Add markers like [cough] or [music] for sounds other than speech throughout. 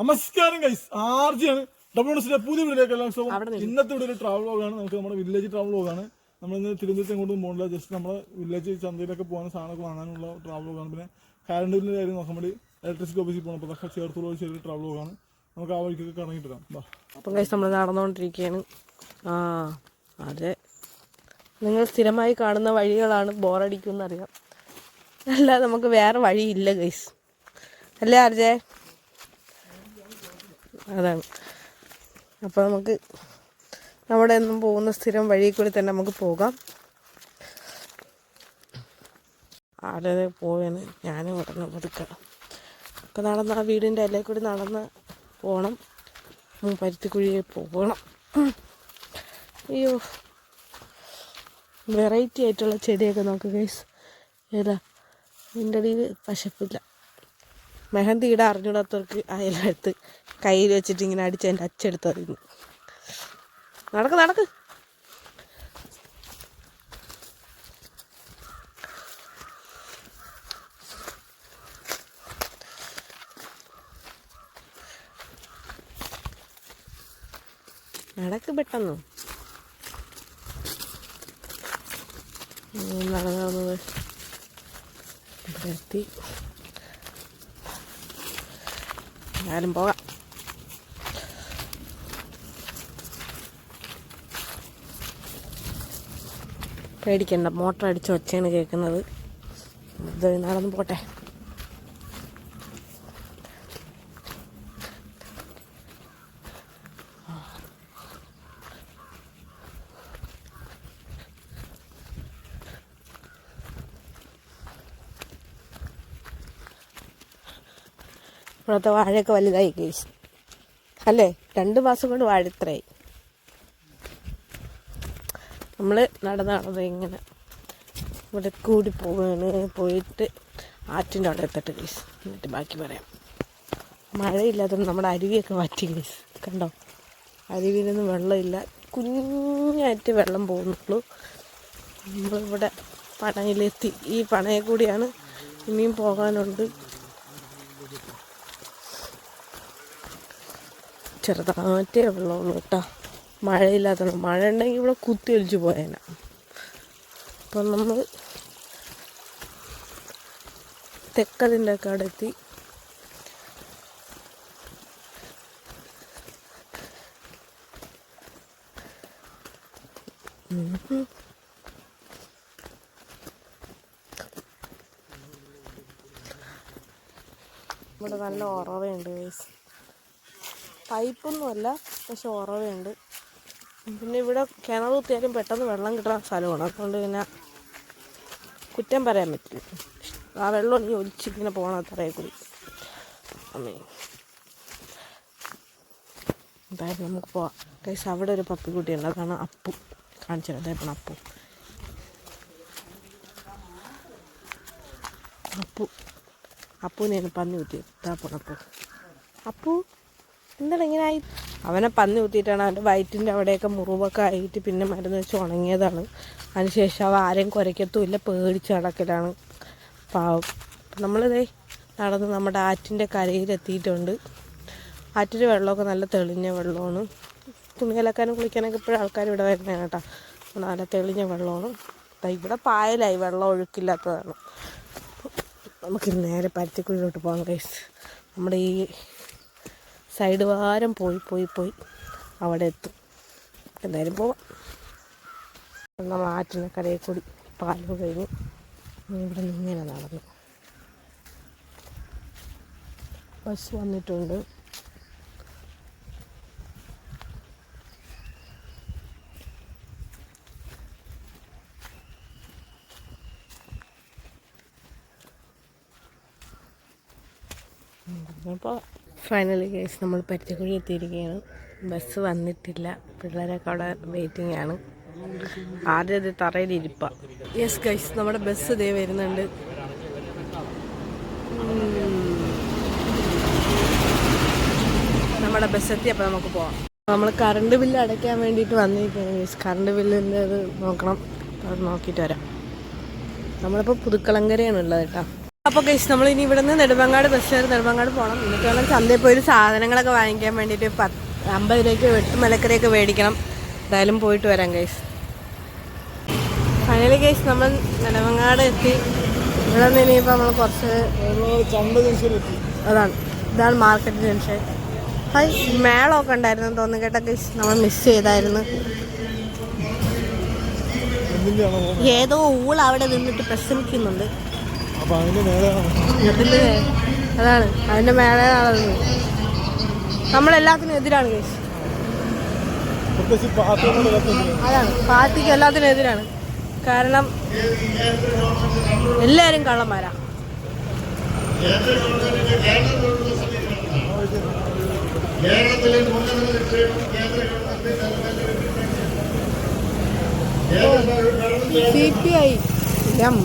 നമസ്കാരം guys ആർജിയാണ് double ഡോസിന്റെ പുതിയ വീഡിയോയിലേക്ക് എല്ലാം സ്വാഗതം. ഇന്നത്തെ വീഡിയോ ട്രാവൽ വ്ലോഗാണ് നമുക്ക് നമ്മുടെ വില്ലേജ് ട്രാവൽ വ്ലോഗാണ് നമ്മൾ ഇന്ന് തിരുവനന്തപുരത്ത് ഇങ്ങോട്ട് പോകുന്നില്ല ജസ്റ്റ് നമ്മുടെ വില്ലേജ് ചന്തയിലൊക്കെ പോകാൻ സാധനമൊക്കെ വാങ്ങാനുള്ള ട്രാവൽ വ്ലോഗാണ് പിന്നെ കറണ്ട് ബില്ലിന്റെ കാര്യം നോക്കാൻ വേണ്ടി ഇലക്ട്രിസിറ്റി ഓഫീസിൽ പോകണം അപ്പോൾ അതൊക്കെ ചേർത്തുള്ള ചെറിയ ട്രാവൽ വ്ലോഗാണ് നമുക്ക് ആ വഴിക്കൊക്കെ കറങ്ങിയിട്ടാം അപ്പം കഴിച്ച് നമ്മൾ നടന്നുകൊണ്ടിരിക്കുകയാണ് ആ അതെ. നിങ്ങൾ സ്ഥിരമായി കാണുന്ന വഴികളാണ് ബോറടിക്കുമെന്നറിയാം അല്ല നമുക്ക് വേറെ വഴിയില്ല ഗൈസ് അല്ലേ ആർജേ? അതാണ്. അപ്പോൾ നമുക്ക് നമ്മുടെ ഒന്നും പോകുന്ന സ്ഥിരം വഴി കൂടി തന്നെ നമുക്ക് പോകാം. ആരതെ പോവേന്ന് ഞാനും ഉടനെ പതുക്കാം അപ്പം നടന്ന് ആ വീടിന്റെ അല്ലേ കൂടി നടന്ന് പോകണം പരുത്തിക്കുഴിയിൽ പോകണം. അയ്യോ. വെറൈറ്റി ആയിട്ടുള്ള ചെടിയൊക്കെ നോക്കുക ഏതാ? ഇതിന്റെ അടിയിൽ പശപ്പില്ല. മെഹന്തി ഇടാൻ അറിഞ്ഞൂടാത്തവർക്ക് അയലെടുത്ത് കയ്യിൽ വെച്ചിട്ട് ഇങ്ങനെ അടിച്ച് എന്റെ അച്ചെടുത്ത് അറിയുന്നു നടക്ക് നടക്ക്. നടക്ക് പെട്ടെന്ന്. നടന്നു നടന്ന് നടന്നത് ഇവിടെ ഞാനും പോകാം. പേടിക്കണ്ട മോട്ടർ അടിച്ച് ഒച്ചയാണ് കേൾക്കുന്നത്. ഇത് നടന്ന് പോട്ടെ. ഇവിടുത്തെ വാഴയൊക്കെ വലുതായി കേസ് അല്ലേ? രണ്ട് മാസം കൊണ്ട് വാഴ ഇത്രയായി. നമ്മൾ നടന്ന് നടന്ന് ഇങ്ങനെ. ഇവിടെ കൂടി പോവാണ്. പോയിട്ട് ആറ്റിന്റെ അവിടെ എത്തട്ടെ കേസ് എന്നിട്ട് ബാക്കി പറയാം. മഴയില്ലാത്തതുകൊണ്ട് നമ്മുടെ അരുവിയൊക്കെ മാറ്റി കേസ് കണ്ടോ? അരുവിയിലൊന്നും വെള്ളമില്ല. കുഞ്ഞായിട്ട് വെള്ളം പോകുന്നുള്ളൂ. നമ്മളിവിടെ പണയിലെത്തി. ഈ പണയെ കൂടിയാണ് ഇനിയും പോകാനുണ്ട്. ചെറുതാറ്റേ ഉള്ളൂ കേട്ടോ. മഴയില്ലാത്തത് മഴ ഉണ്ടെങ്കിൽ ഇവിടെ കുത്തി ഒലിച്ചു പോയേനെ. അപ്പം നമ്മൾ തെക്കതിന്റെ കടത്തി ഇവിടെ നല്ല ഉറവയുണ്ട് guys. പൈപ്പൊന്നുമല്ല പക്ഷെ ഉറവയുണ്ട്. പിന്നെ ഇവിടെ കിണർ കുത്തിയാലും പെട്ടെന്ന് വെള്ളം കിട്ടുന്ന സ്ഥലമാണ്. അതുകൊണ്ട് പിന്നെ കുറ്റം പറയാൻ പറ്റില്ല. ആ വെള്ളം ഈ ഒലിച്ചിങ്ങനെ പോകണം അത്രയും കൂടി. അമ്മേ. എന്തായാലും നമുക്ക് പോവാം. കൈസ് അവിടെ ഒരു പപ്പിക്കുട്ടിയുണ്ട്. അതാണ് അപ്പു. കാണിച്ചത് അതേപോലെ അപ്പു. അപ്പു. അപ്പുവിനെയാണ് പന്നി കുത്തിയത് ഇതാ പോണപ്പു അപ്പു. എന്താണ് ഇങ്ങനെ ആയി അവനെ പന്നി കുത്തിയിട്ടാണ് അവന്റെ വയറ്റിന്റെ അവിടെയൊക്കെ മുറിവൊക്കെ ആയിട്ട് പിന്നെ മരുന്ന് വെച്ച് ഉണങ്ങിയതാണ്. അതിനുശേഷം അവ ആരെയും കുരയ്ക്കത്തുമില്ല പേടിച്ച് നടക്കലാണ്. പാവം. നമ്മളിതേ നടന്ന് നമ്മുടെ ആറ്റിന്റെ കരയിലെത്തിയിട്ടുണ്ട്. ആറ്റിന്റെ വെള്ളമൊക്കെ നല്ല തെളിഞ്ഞ വെള്ളമാണ്. തുണി കലക്കാനും കുളിക്കാനൊക്കെ ഇപ്പോഴും ആൾക്കാർ ഇവിടെ വരുന്നതാണ് കേട്ടോ. നല്ല തെളിഞ്ഞ വെള്ളമാണ്. ഇവിടെ പായലായി വെള്ളം ഒഴുക്കില്ലാത്തതാണ്. നമുക്ക് നേരെ പരുത്തിക്കുഴിയിലോട്ട് പോകാം കൈസ് നമ്മുടെ ഈ സൈഡ് വാരം പോയി പോയി പോയി. അവിടെ എത്തും. എന്തായാലും പോവാം. നമ്മൾ ആറ്റിന് കരയിൽ കൂടി പാൽ കഴിഞ്ഞ് ഇവിടെ നിന്ന് ഇങ്ങനെ നടന്നു. ബസ് വന്നിട്ടുണ്ട്. അപ്പോൾ ഫൈനലി കേസ് നമ്മൾ പരുത്തിക്കുഴി എത്തിയിരിക്കുകയാണ്. ബസ് വന്നിട്ടില്ല. പിള്ളേരൊക്കെ അവിടെ വെയിറ്റിംഗ് ആണ്. ആദ്യം ഇത് തറയിലിരിപ്പ യെസ് ഗൈസ് നമ്മുടെ ബസ് ഇതേ വരുന്നുണ്ട്. നമ്മുടെ ബസ് എത്തി അപ്പോൾ നമുക്ക് പോവാം. നമ്മൾ കറണ്ട് ബില്ല് അടയ്ക്കാൻ വേണ്ടിയിട്ട് വന്നിരിക്കുകയാണ് ഗൈസ് കറണ്ട് ബില്ലിന്റെ ഇത് നോക്കണം. അത് നോക്കിയിട്ട് വരാം. നമ്മളിപ്പോൾ പുതുക്കളങ്കരയാണ് ഉള്ളത് കേട്ടോ. അപ്പോൾ ഗൈസ് നമ്മൾ ഇനി ഇവിടുന്ന് നെടുമങ്ങാട് ബസ് കയറി നെടുമങ്ങാട് പോകണം എന്നിട്ട് വേണം ചന്തയിൽ പോയി സാധനങ്ങളൊക്കെ വാങ്ങിക്കാൻ വേണ്ടിയിട്ട് പത്ത് അമ്പത് രൂപയ്ക്ക് വെട്ട് മലക്കറിയൊക്കെ മേടിക്കണം. എന്തായാലും പോയിട്ട് വരാം ഗൈസ് ഫൈനലി ഗൈസ് നമ്മൾ നെടുമങ്ങാട് എത്തി. ഇവിടെ നിന്ന് ഇനിയിപ്പോൾ നമ്മൾ കുറച്ച് അതാണ് ഇതാണ് മാർക്കറ്റ് ജംഗ്ഷൻ ഹായ് മേളമൊക്കെ ഉണ്ടായിരുന്നു തോന്നുന്നു കേട്ടോ ഗൈസ് നമ്മൾ മിസ് ചെയ്തായിരുന്നു. ഏതോ ഊൾ അവിടെ നിന്നിട്ട് പ്രശ്നിക്കുന്നുണ്ട് അപ്പൊ നേരെയാണ് അതിന്റെ അതാണ്. അതിന്റെ മേലെ നടന്നത് നമ്മളെല്ലാത്തിനും എതിരാണ് കേസ് അതാണ്. പാർട്ടിക്ക് എല്ലാത്തിനും എതിരാണ്. കാരണം എല്ലാവരും കള്ളന്മാരാ. C P I. എം.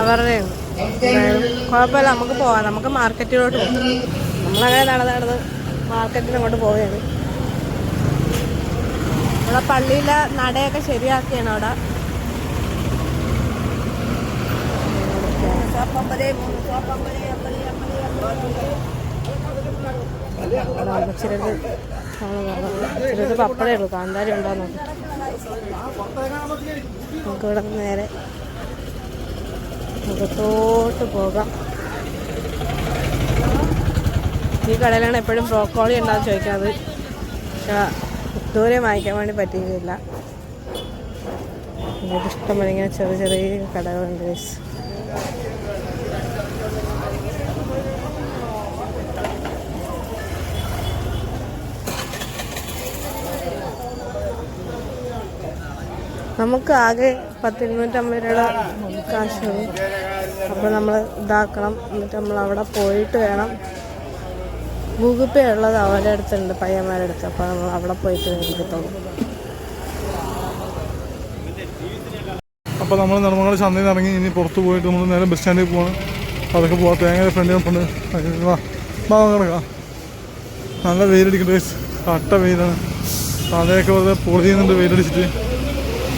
അവരുടെ കുഴപ്പമില്ല നമുക്ക് പോവാം. നമുക്ക് മാർക്കറ്റിലോട്ട് പോകാം നമ്മളങ്ങനെ നടന്ന് നടന്ന് മാർക്കറ്റിൽ അങ്ങോട്ട് പോവുകയാണ്. ഇവിടെ പള്ളിയിലെ നടയൊക്കെ ശരിയാക്കിയാണ് അവിടെ. ചിലത് ചിലത് പപ്പടേ ഉള്ളൂ. കാന്താരി ഉണ്ടോന്ന്. നമുക്ക് ഇവിടെ നിന്ന് നേരെ മുഖത്തോട്ട് പോകാം. ഈ കടയിലാണ് എപ്പോഴും ബ്രോക്കോളി ഉണ്ടാകും ചോദിക്കാറ്. ദൂരെ വാങ്ങിക്കാൻ വേണ്ടി പറ്റിയില്ല നമുക്ക് ഇഷ്ടംപോലെ ഇങ്ങനെ ചെറിയ ചെറിയ കടകളുണ്ട് നമുക്ക് ആകെ പത്തിരുന്നൂറ്റമ്പത് രൂപയുടെ കാശ്. മതി അപ്പോൾ നമ്മൾ ഇതാക്കണം. എന്നിട്ട് നമ്മൾ അവിടെ പോയിട്ട് വേണം. ഗൂഗിൾ പേ ഉള്ളത് അവരുടെ അടുത്തുണ്ട് പയ്യന്മാരുടെ അടുത്ത്. അപ്പോൾ നമ്മൾ അവിടെ പോയിട്ട് എടുക്കത്തുള്ളൂ അപ്പോൾ നമ്മൾ നിർമ്മാണ ചന്തയിൽ നിന്ന് ഇറങ്ങി ഇനി പുറത്ത് പോയിട്ട് നമ്മൾ നേരെ ബസ് സ്റ്റാൻഡിൽ പോകണം അതൊക്കെ പോകാം തേങ്ങയുടെ ഫ്രണ്ട് ഫ്രണ്ട് വാ കിടക്കാം നല്ല വെയിലടിക്കുന്നുണ്ട് guys. കട്ട വെയിലാണ്. തലയൊക്കെ വെറുതെ പൊളി ചെയ്യുന്നുണ്ട് വെയിലടിച്ചിട്ട്.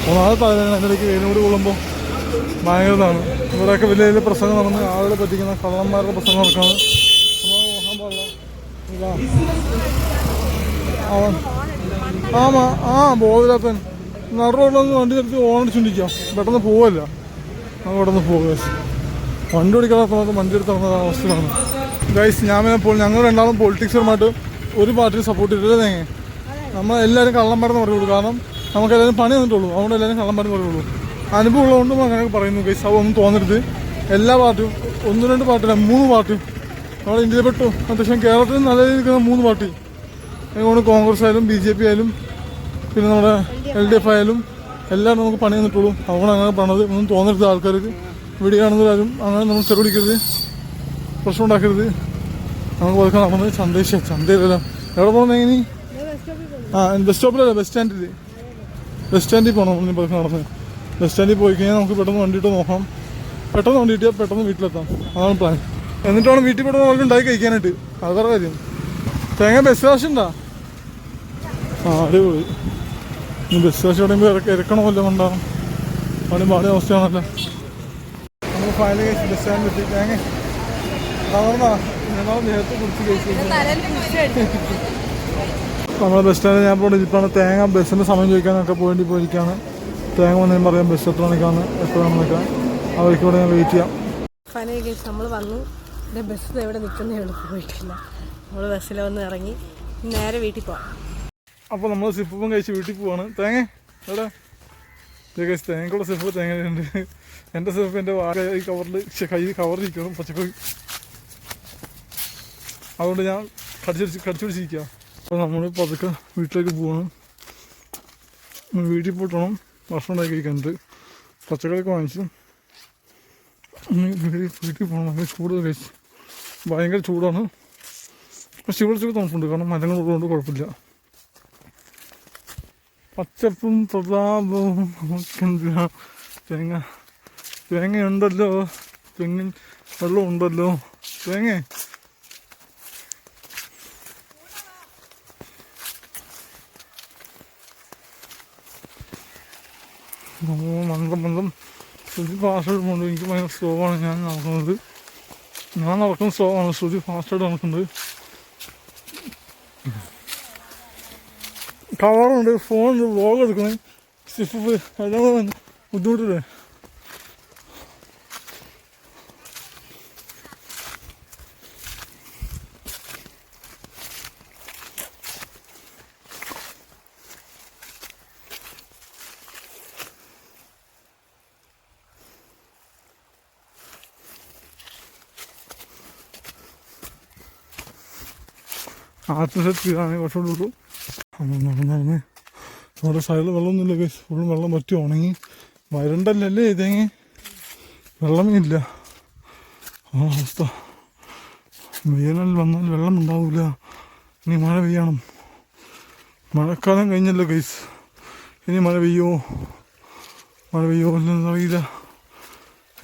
ഒന്നാമത് വെയിലും കൂടി കൊള്ളുമ്പോൾ ഭയങ്കര ഇതാണ് ഇവിടെയൊക്കെ വലിയ വലിയ പ്രസംഗം നടന്ന് ആളുകളെ പറ്റിക്കുന്ന കള്ളന്മാരുടെ പ്രസംഗം ഇതാ. അവൻ. ആമാ ആ ബോധരാപ്പൻ നട വണ്ടി നിർത്തി ഓണടിച്ചുണ്ടിരിക്കാം പെട്ടെന്ന് പോവല്ല. നമുക്ക് പെട്ടെന്ന് പോകുക വണ്ടി ഓടിക്കാത്ത സമയത്ത് വണ്ടി എടുത്ത് നടന്ന അവസ്ഥയാണ് ഗൈസ് ഞാൻ ഇപ്പോൾ ഞങ്ങൾ രണ്ടാളും പൊളിറ്റിക്സുമായിട്ട് ഒരു പാർട്ടിയും സപ്പോർട്ട് ചെയ്തില്ല തേങ്ങ നമ്മൾ എല്ലാവരും കള്ളന്മാരെന്ന് പറഞ്ഞു കാരണം നമുക്ക് എല്ലാവരും പണി തന്നിട്ടുള്ളൂ. അതുകൊണ്ട് എല്ലാവരും കള്ളം പറഞ്ഞു പറയുള്ളൂ അനുഭവം ഉള്ളതുകൊണ്ടും അങ്ങനെ പറയുന്നു ഗൈസ് ഒന്നും തോന്നരുത്. എല്ലാ പാർട്ടിയും ഒന്ന് രണ്ട് പാർട്ടിയല്ല മൂന്ന് പാർട്ടിയും. നമ്മുടെ ഇന്ത്യയിൽ പെട്ടു. അത്യാവശ്യം കേരളത്തിൽ നല്ല രീതിയിൽ നിൽക്കുന്ന മൂന്ന് പാർട്ടി. അതുകൊണ്ട് കോൺഗ്രസ് ആയാലും ബി ജെ പി ആയാലും പിന്നെ നമ്മുടെ എൽ ഡി എഫ് ആയാലും എല്ലാം നമുക്ക് പണി തന്നിട്ടുള്ളൂ. അതുകൊണ്ട് അങ്ങനെ പറഞ്ഞത് ഒന്നും തോന്നരുത് ആൾക്കാർക്ക്. വീഡിയോ കാണുന്നവരാരും അങ്ങനെ നമ്മൾ ചെറുപിടിക്കരുത് പ്രശ്നം ഉണ്ടാക്കരുത്. നമുക്ക് പതുക്കെ നടന്നത് ശ്ശെ, ചന്തയിലല്ല. എവിടെ പോകണം ഇനി? ആ ബസ് സ്റ്റോപ്പിലല്ല ബസ് സ്റ്റാൻഡിൽ ബസ് സ്റ്റാൻഡിൽ പോകണം നമ്മൾ പതുക്കെ നടന്ന്. ബസ് സ്റ്റാൻഡിൽ പോയി കഴിഞ്ഞാൽ നമുക്ക് പെട്ടെന്ന് വണ്ടിയിട്ട് നോക്കാം. പെട്ടെന്ന് വണ്ടി കിട്ടിയാൽ പെട്ടെന്ന് വീട്ടിലെത്താം. അതാണ് പ്ലാൻ എന്നിട്ട് വേണം വീട്ടിൽ പെട്ടെന്ന് നമുക്ക് ഉണ്ടാക്കി കഴിക്കാനായിട്ട്. അതൊരു കാര്യം. തേങ്ങ ബസ് കാശ് ഉണ്ടാ? ആ അടിപൊളി. ഇനി ബസ് കാശ് പറയുമ്പോൾ ഇറക്ക ഇറക്കണമല്ലോ കൊണ്ടാണ് പണി പാടിയ അവസ്ഥയാണല്ലോ. നമ്മൾ ഫയൽ കഴിച്ച് ബസ് സ്റ്റാൻഡിൽ എത്തി തേങ്ങ. തകർന്നാ ഞങ്ങൾ നേരത്തെ കുറിച്ച് കഴിച്ചു. [laughs] നമ്മൾ ബസ് സ്റ്റാൻഡിൽ ഞാൻ പോയിട്ട് ഇപ്പോൾ തേങ്ങ ബസ്സിന്റെ സമയം ചോദിക്കാനൊക്കെ പോയിട്ട് പോയിരിക്കുകയാണ് തേങ്ങ വന്നതിന് പറയാം ബസ് എത്ര മണിക്കാണ് എപ്പോഴാണെന്നൊക്കെ അവർക്ക് ഇവിടെ ഞാൻ വെയിറ്റ് ചെയ്യാം. കേസ് നമ്മൾ വന്നു. എന്റെ ബസ് എവിടെ നിൽക്കുന്നേ ഉള്ളൂ. പോയിട്ടില്ല. നമ്മൾ ബസ്സിൽ വന്ന് ഇറങ്ങി. നേരെ വീട്ടിൽ പോവാം. അപ്പോൾ നമ്മൾ സിപ്പും കഴിച്ച് വീട്ടിൽ പോവാണ്. തേങ്ങ എവിടെ? കഴിച്ച് തേങ്ങക്കുള്ള സിപ്പ് തേങ്ങയുണ്ട്. എന്റെ സിപ്പ് എന്റെ വാഴ ഈ കവറിൽ കൈ കവർ ഇരിക്കണം പച്ചക്കറി. അതുകൊണ്ട് ഞാൻ കടിച്ചു കടിച്ചു പിടിച്ചിരിക്കുക അപ്പോൾ നമ്മൾ പതുക്കെ വീട്ടിലേക്ക് പോകണം വീട്ടിൽ പോയിട്ടണം ഭക്ഷണം ഉണ്ടാക്കി പച്ചക്കറിയൊക്കെ വാങ്ങിച്ചു വീട്ടിൽ പോകണം. ഭയങ്കര ചൂട് കഴിച്ച് ഭയങ്കര ചൂടാണ്. പക്ഷെ ഇവിടെ ചെറിയ തണുപ്പുണ്ട്. കാരണം മരങ്ങളുള്ളതുകൊണ്ട് കുഴപ്പമില്ല. പച്ചപ്പും പ്രതാപവും നമുക്കെന്തിനാ തേങ്ങ തേങ്ങയുണ്ടല്ലോ തെങ്ങിൻ വെള്ളം ഉണ്ടല്ലോ. തേങ്ങ? ഫാസ്റ്റ് പോകുന്നുണ്ട് എനിക്ക് ഭയങ്കര സ്ലോ ആണ് ഞാൻ നടക്കുന്നത്. ഞാൻ നടക്കുന്നത് സ്ലോ ആണ് ശ്രുതി ഫാസ്റ്റായിട്ട് നടക്കുന്നത് കവറുണ്ട് ഫോണുണ്ട്. വ്ളോഗ് എടുക്കണേ. സ്റ്റിഫ് എല്ലാം ബുദ്ധിമുട്ടില്ലേ? ആത്മശക്തിയാണ് കുറച്ചുകൂടി ഉള്ളൂ നടന്ന് നടന്ന് നമ്മുടെ സൈഡിൽ വെള്ളമൊന്നുമില്ല ഗൈസ് ഫുള്ളും വെള്ളം പറ്റി ഉണങ്ങി. വരണ്ടല്ലേ ഇതെങ്ങി വെള്ളമേ ഇല്ല ആ അവസ്ഥ. വേനൽ വന്നാൽ വെള്ളം ഉണ്ടാവില്ല ഇനി മഴ പെയ്യണം. മഴക്കാലം കഴിഞ്ഞല്ലോ ഗൈസ് ഇനി മഴ പെയ്യുമോ മഴ പെയ്യുമോ ഇല്ലെന്ന് അറിയില്ല.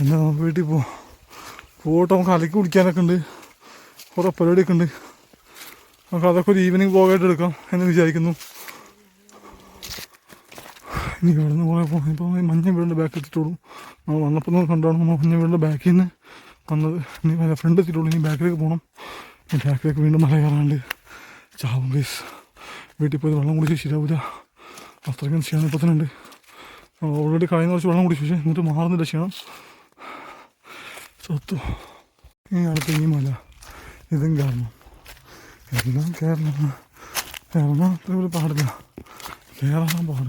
എന്നാ നമുക്ക് വീട്ടിൽ പോവാം. പോട്ടെ നമുക്ക് അലക്കി കുടിക്കാനൊക്കെ ഉണ്ട്. കുറേ പരിപാടിയൊക്കെ ഉണ്ട്. നമുക്ക് അതൊക്കെ ഒരു ഈവനിങ് പോകായിട്ട് എടുക്കാം എന്ന് വിചാരിക്കുന്നു. ഇനി ഇവിടെ നിന്ന് കുറേ പോകും ഇപ്പോൾ മഞ്ഞ വീടിന്റെ ബാക്ക് എത്തിയിട്ടുള്ളൂ നമ്മൾ വന്നപ്പോൾ നമ്മൾ കണ്ടാണ് നമ്മൾ മഞ്ഞ വീടിന്റെ ബാക്കിൽ നിന്ന് വന്നത്. ഇനി വല്ല ഫ്രണ്ട് എത്തിയിട്ടുള്ളൂ ഇനി ബാക്കിലേക്ക് പോകണം ഇനി ബാക്കിലേക്ക് വീണ്ടും മല കയറാണ്ട്. ചാവും പ്ലീസ് വീട്ടിൽ പോയി വെള്ളം കുടിച്ച് ശരിയാവില്ല അത്രയ്ക്കും ക്ഷീണം ഇപ്പോൾ തന്നെ ഉണ്ട്. ഓൾറെഡി കഴിഞ്ഞ കുറച്ച് വെള്ളം കുടിച്ചു പക്ഷേ എന്നിട്ട് മാറുന്നില്ല ക്ഷീണം. ചത്തു. ഈ അടുത്ത് ഈ മല. ഇതും കാരണം എല്ലാം കേരളം അത്ര ഒരു പാടില്ല. കേരളം പാട്.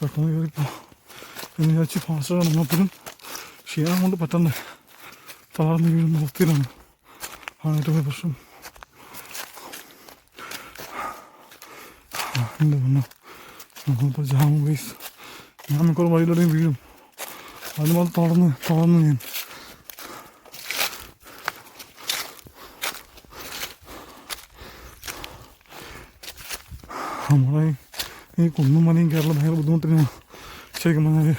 പെട്ടെന്ന് കയറിപ്പോ എന്ന് വിചാരിച്ച് ഫാസ്റ്റ് കാണുമ്പോഴും ക്ഷീണം കൊണ്ട് പറ്റണ്ടേ. തളർന്ന് വീഴുന്ന അവസ്ഥയിലാണ് ആണ് ഏറ്റവും പ്രശ്നം. എന്ത് പറഞ്ഞു നമ്മളിപ്പോൾ ജാമ്യം വൈസ് ഞാൻ മിക്കവാറും വഴിയിലൂടെയും വീഴും. അതിന് മാത്രം തളർന്ന് തളർന്ന് ഞാൻ. നമ്മളെ ഈ കുന്നും മലയും കേരളം ഭയങ്കര ബുദ്ധിമുട്ടിനാണ് ശരിക്കും പറഞ്ഞാൽ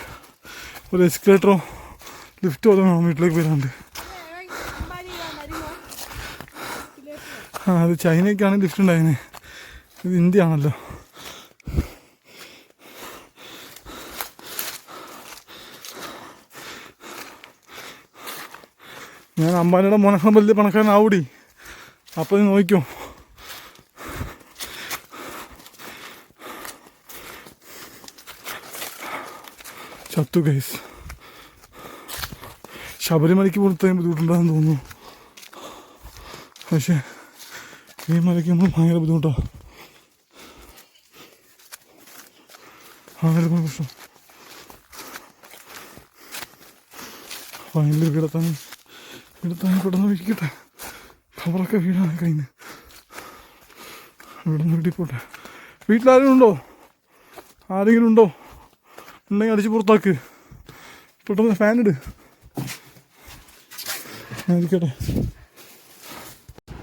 ഒരു എസ്കലേറ്ററോ ലിഫ്റ്റോ അതോ വേണം വീട്ടിലേക്ക് വരാണ്ട്. ആ അത് ചൈനയ്ക്കാണ് ലിഫ്റ്റ് ഉണ്ടായിരുന്നത് ഇത് ഇന്ത്യ ആണല്ലോ ഞാൻ അമ്പാനിയുടെ മോനക്കം വലിയ പണക്കാരനാവൂടി. അപ്പോൾ നീ ചത്തു ഗൈസ് ശബരിമലയ്ക്ക് പുറത്തേയും ബുദ്ധിമുട്ടുണ്ടാകുന്നു തോന്നുന്നു. പക്ഷേ ഈ മലയ്ക്ക് നമ്മൾ ഭയങ്കര ബുദ്ധിമുട്ടാണ് ഭയങ്കര പ്രശ്നം? ഭയങ്കര കിടത്താൻ കിടത്താൻ പെട്ടെന്ന് വിളിക്കട്ടെ കവറൊക്കെ വീടാണ് കഴിഞ്ഞ്. ഇവിടെ നിന്ന് വീട്ടിൽ പോട്ടെ. വീട്ടിലാരും ഉണ്ടോ? ആരെങ്കിലും ഉണ്ടോ? ഉണ്ടെങ്കിൽ അടിച്ച് പുറത്താക്ക്. പെട്ടെന്ന് ഫാൻ ഇട്. ഞാൻ ഇരിക്കട്ടെ.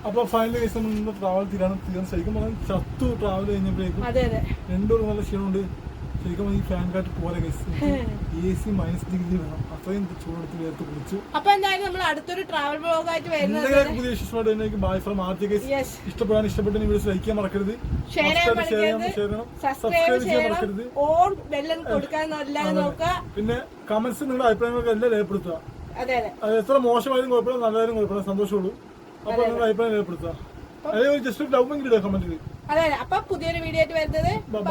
അപ്പൊ കേസ് നമ്മൾ ട്രാവൽ തീരാണ് തീരാൻ ശരിക്കും പറഞ്ഞാൽ ചത്തു ട്രാവൽ കഴിഞ്ഞപ്പോഴേക്കും രണ്ടു നല്ല ക്ഷീണമുണ്ട്. ശരിക്കും ഈ ഫാൻ കാറ്റ് പോലെ എ സി മൈനസ് ഡിഗ്രി വേണം. അത്രയും ചൂടെടുത്ത് വേർത്ത് കുളിച്ചു. അപ്പൊ എന്തായാലും നമ്മൾ അടുത്തൊരു ട്രാവൽ ബ്ലോഗായിട്ട് വരുന്നത് പുതിയ വിശേഷമായിട്ട് തന്നെ ബൈ ഫ്രം ആദ്യ കേസ് ഇഷ്ടപ്പെടാൻ ഇഷ്ടപ്പെട്ട വീഡിയോസ് ലൈക്ക് ചെയ്യാൻ മറക്കരുത്. ഷെയർ ചെയ്യാൻ സബ്സ്ക്രൈബ് ചെയ്യാൻ മറക്കരുത്. ഓൺ ബെല്ലൻ കൊടുക്കാൻ നോക്കുക. പിന്നെ കമന്റ്സ് നിങ്ങളുടെ അഭിപ്രായങ്ങളൊക്കെ എല്ലാം രേഖപ്പെടുത്തുക. അതെ എത്ര മോശമായാലും കുഴപ്പമില്ല നല്ലതായാലും കുഴപ്പമില്ല. സന്തോഷമുള്ളൂ. അപ്പൊ നിങ്ങളുടെ അഭിപ്രായം രേഖപ്പെടുത്തുക. അല്ലെങ്കിൽ ജസ്റ്റ് ഒരു ലവ് കമന്റിൽ അതെ അപ്പൊ പുതിയൊരു വീഡിയോ ആയിട്ട് വരുന്നത്. ബൈ